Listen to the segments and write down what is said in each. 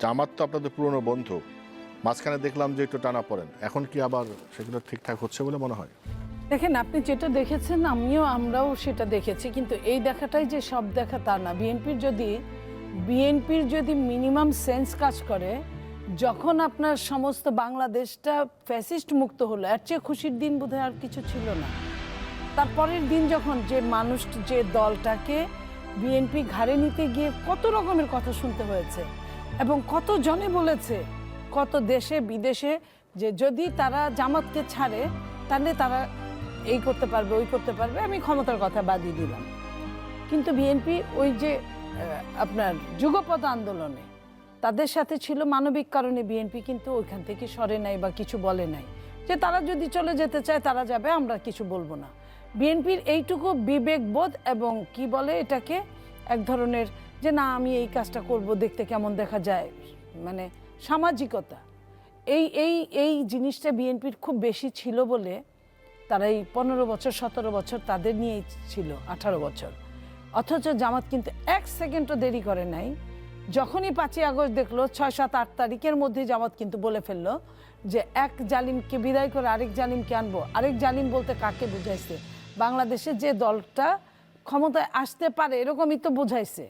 জামাত তো আপনাদের পুরনো বন্ধু। মাঝখানে দেখলাম যে একটু টানা পড়েন। এখন কি আবার সেগুলো ঠিকঠাক হচ্ছে বলে মনে হয়? দেখেন, আপনি যেটা দেখেছেন, আমিও, আমরাও সেটা দেখেছি। কিন্তু এই দেখাটাই যে সব দেখা তা না। বিএনপির যদি বিএনপির যদি মিনিমাম সেন্স কাজ করে, যখন আপনার সমস্ত বাংলাদেশটা ফ্যাসিস্ট মুক্ত হলো, এর চেয়ে খুশির দিন বোধহয় আর কিছু ছিল না। তারপরের দিন যখন যে মানুষ, যে দলটাকে বিএনপি ঘাড়ে নিতে গিয়ে কত রকমের কথা শুনতে হয়েছে এবং কত জনে বলেছে, কত দেশে, বিদেশে, যে যদি তারা জামাতকে ছাড়ে, তাহলে তারা এই করতে পারবে, ওই করতে পারবে, আমি ক্ষমতার কথা বাদিয়ে দিলাম। কিন্তু বিএনপি ওই যে আপনার যুগপথ আন্দোলনে, তাদের সাথে ছিল মানবিক কারণে বিএনপি কিন্তু ওইখান থেকে সরে নাই বা কিছু বলে নাই। যে তারা যদি চলে যেতে চায়, তারা যাবে, আমরা কিছু বলব না। বিএনপির এইটুকু বিবেকবোধ এবং কি বলে এটাকে, এক ধরনের যে না, আমি এই কাজটা করব, দেখতে কেমন দেখা যায়। মানে সামাজিকতা। এই এই এই জিনিসটা বিএনপির খুব বেশি ছিল বলে তারা এই পনেরো বছর, সতেরো বছর তাদের নিয়েই ছিল, আঠারো বছর। অথচ জামাত কিন্তু এক সেকেন্ডও দেরি করে নাই। যখনই পাঁচই আগস্ট দেখল, ছয়, সাত, আট তারিখের মধ্যে জামাত কিন্তু বলে ফেলল যে এক জালিমকে বিদায় করে আরেক জালিমকে আনব। আরেক জালিম বলতে কাকে বুঝাইছে? বাংলাদেশে যে দলটা ক্ষমতায় আসতে পারে, এরকমই তো বুঝাইছে।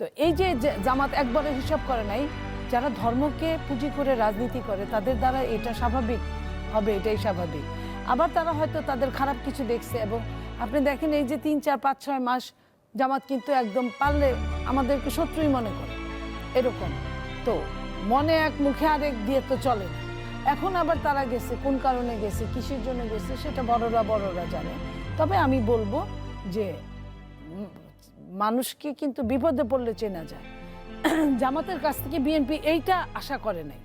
তো এই যে জামাত একবারে হিসাব করে নাই, যারা ধর্মকে পুঁজি করে রাজনীতি করে, তাদের দ্বারা এটা স্বাভাবিক, হবে এটাই স্বাভাবিক। আবার তারা হয়তো তাদের খারাপ কিছু দেখছে এবং আপনি দেখেন এই যে তিন, চার, পাঁচ, ছয় মাস জামাত কিন্তু একদম পারলে আমাদেরকে শত্রুই মনে করে, এরকম। তো মনে এক মুখে আরেক দিয়ে তো চলে এখন আবার তারা গেছে, কোন কারণে গেছে, কিসের জন্য গেছে, সেটা বড়রা বড়রা জানে। তবে আমি বলব যে মানুষকে কিন্তু বিপদে পড়লে চেনা যায়। জামাতের কাছ থেকে বিএনপি এইটা আশা করে নাই।